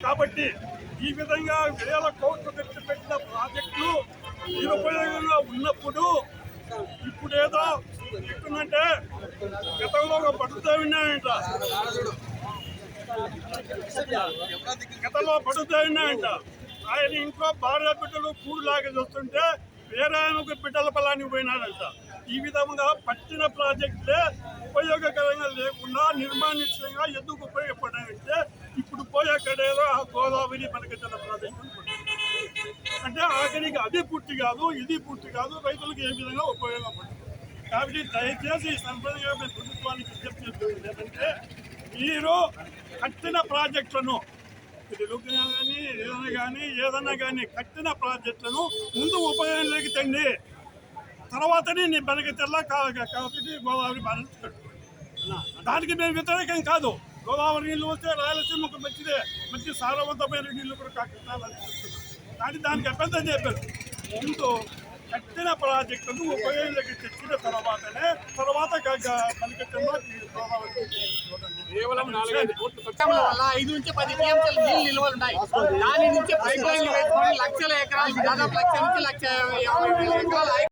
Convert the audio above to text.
కాబట్టి ఈ విధంగా వేల కోట్లు ఖర్చు పెట్టిన ప్రాజెక్టులు నిరుపయోగంగా ఉన్నప్పుడు ఇప్పుడు ఏదో ఎట్టుందంటే గతంలో ఒక పడుతూ ఉన్నాయంట గతంలో పడుతూ ఉన్నాయంట ఆయన ఇంట్లో భార్య బిడ్డలు కూడు లాగా చూస్తుంటే వేరే ఆయనకు బిడ్డల పొలానికి పోయినాడంట. ఈ విధంగా పట్టిన ప్రాజెక్టులే ఉపయోగకరంగా లేకుండా నిర్మానుష్యంగా ఎందుకు ఉపయోగ గోదావరి మనకెత్తిన ప్రాజెక్టు అంటే ఆఖరికి అది పూర్తి కాదు ఇది పూర్తి కాదు రైతులకు ఏ విధంగా ఉపయోగపడుతుంది కాబట్టి దయచేసి సంప్రదాయ ప్రభుత్వానికి విజ్ఞప్తి చేస్తుంది ఏంటంటే మీరు కట్టిన ప్రాజెక్టులను తెలుగు కానీ ఏదైనా కానీ ఏదైనా కానీ కట్టిన ప్రాజెక్టులను ముందు ఉపయోగంలోకి తండి. తర్వాతనే నీ బనక తెల్ల కాబట్టి గోదావరి బాధ్యత దానికి మేము వ్యతిరేకం కాదు. గోదావరి నీళ్ళు వస్తే రాయలసీమకు మంచిదే. మంచి సారవంతమైన నీళ్ళు కూడా చెప్తున్నాం కానీ దానికి అభ్యంతరం చెప్పారు ముందు కట్టిన ప్రాజెక్టును ఉపయోగంలోకి తెచ్చిన తర్వాతనే తర్వాత కేవలం ఐదు నుంచి పది టీఎంసీలు నీళ్ళు నిల్వలు ఉన్నాయి. దాని నుంచి పైప్ లైన్లు వేసుకొని లక్షల ఎకరాలు దాదాపు లక్ష నుంచి లక్ష యాభై వేల ఎకరాలు